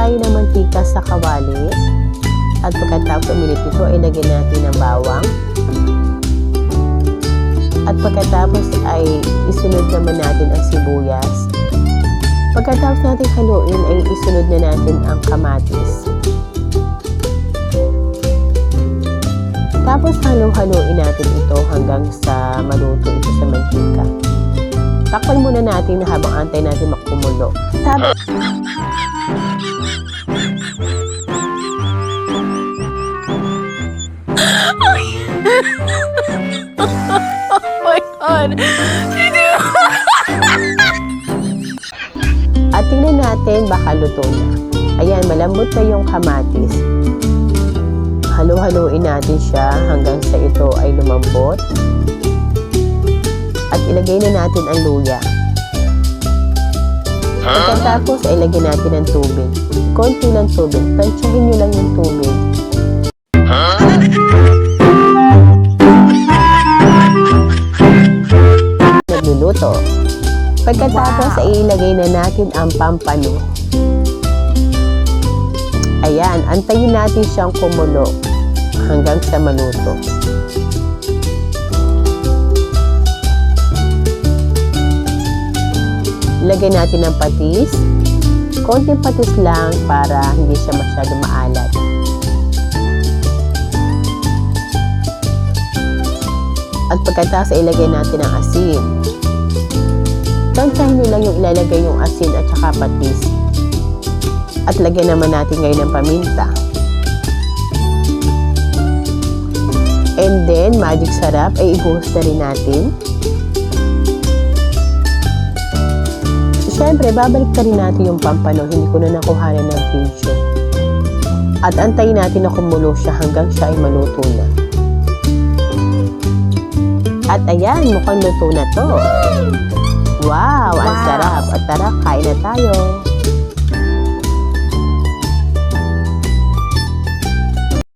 tayo ng mantika sa kawali. At pagkatapos umilit ito, ay lagyan natin ng bawang. At pagkatapos ay isunod naman natin ang sibuyas. Pagkatapos natin haluin ay isunod na natin ang kamatis. Tapos halo-haloin natin ito hanggang sa maluto ito sa mantika. Takpan muna natin habang antay natin makumulo. Tapos, Oh my god! at tingnan natin baka luto na. Ayan, malambot na yung kamatis. Halo-haloin natin siya hanggang sa ito ay lumambot. At ilagay na natin ang luya. Pagkatapos ay lagyan natin ng tubig. Konti lang tubig. Tansyahin nyo lang yung tubig. Nagluluto. Pagkatapos ay ilagay na natin ang pampano. Ayan, antayin natin siyang kumulo hanggang sa maluto. Lagyan natin ng patis. Konting patis lang para hindi siya masyado maalat. At pagkatapos ay ilagay natin ang asin. Tantahin nyo lang yung ilalagay yung asin at saka patis. At lagyan naman natin ngayon ng paminta. And then, magic sarap ay ibuhos na rin natin. Siyempre, babalik na rin natin yung pampano. Hindi ko na nakuhanan ng pincho. At antayin natin na kumulo siya hanggang siya ay maluto na. At ayan, mukhang luto na to. Wow, ang Wow. sarap. At tara, kain na tayo.